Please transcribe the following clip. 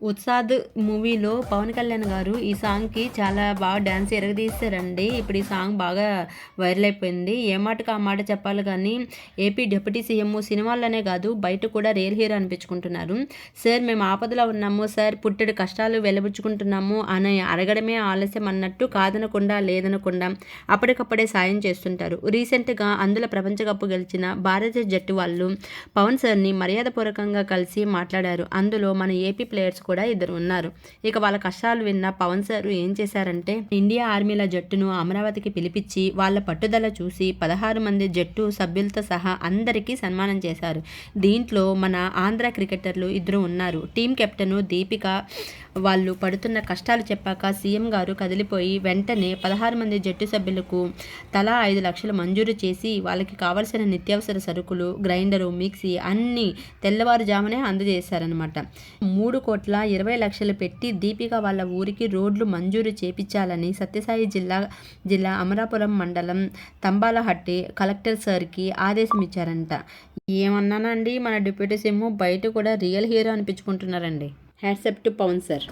ఉత్సాద్ మూవీలో పవన్ కళ్యాణ్ గారు ఈ సాంగ్కి చాలా బాగా డ్యాన్స్ ఎరగదీస్తారండి ఇప్పుడు ఈ సాంగ్ బాగా వైరల్ అయిపోయింది. ఏ మాటకు ఆ మాట చెప్పాలి కానీ ఏపీ డిప్యూటీ సీఎం సినిమాల్లోనే కాదు బయట కూడా రియల్ హీరో అనిపించుకుంటున్నారు. సార్ మేము ఆపదలో ఉన్నాము. సార్ పుట్టెడు కష్టాలు వెలబుచ్చుకుంటున్నాము అని అడగడమే ఆలస్యం అన్నట్టు కాదనకుండా లేదనకుండా అప్పటికప్పుడే సాయం చేస్తుంటారు. రీసెంట్గా అందులో ప్రపంచ కప్పు గెలిచిన భారత జట్టు వాళ్ళు పవన్ సార్ని మర్యాదపూర్వకంగా కలిసి మాట్లాడారు. అందులో మన ఏపీ ప్లేయర్స్ కూడా ఇద్దరు ఉన్నారు. ఇక వాళ్ళ కష్టాలు విన్న పవన్ సార్ ఏం చేశారంటే ఇండియా ఆర్మీల జట్టును అమరావతికి పిలిపించి వాళ్ళ పట్టుదల చూసి పదహారు మంది జట్టు సభ్యులతో సహా అందరికీ సన్మానం చేశారు. దీంట్లో మన ఆంధ్ర క్రికెటర్లు ఇద్దరు ఉన్నారు. టీం కెప్టెన్ దీపిక వాళ్ళు పడుతున్న కష్టాలు చెప్పాక సీఎం గారు కదిలిపోయి వెంటనే పదహారు మంది జట్టు సభ్యులకు తలా ఐదు లక్షలు మంజూరు చేసి వాళ్ళకి కావలసిన నిత్యావసర సరుకులు గ్రైండరు మిక్సీ అన్నీ తెల్లవారుజామునే అందజేశారనమాట మూడు కోట్ల ఇరవై లక్షలు పెట్టి దీపిక వాళ్ళ ఊరికి రోడ్లు మంజూరు చేపించాలని సత్యసాయి జిల్లా జిల్లా అమరాపురం మండలం తంబాలహట్టి కలెక్టర్ సార్కి ఆదేశం ఇచ్చారంట ఏమన్నానండి? మన డిప్యూటీ సిమ్ బయట కూడా real hero అనిపించుకుంటున్నారండి. Hats off to Pavan sir.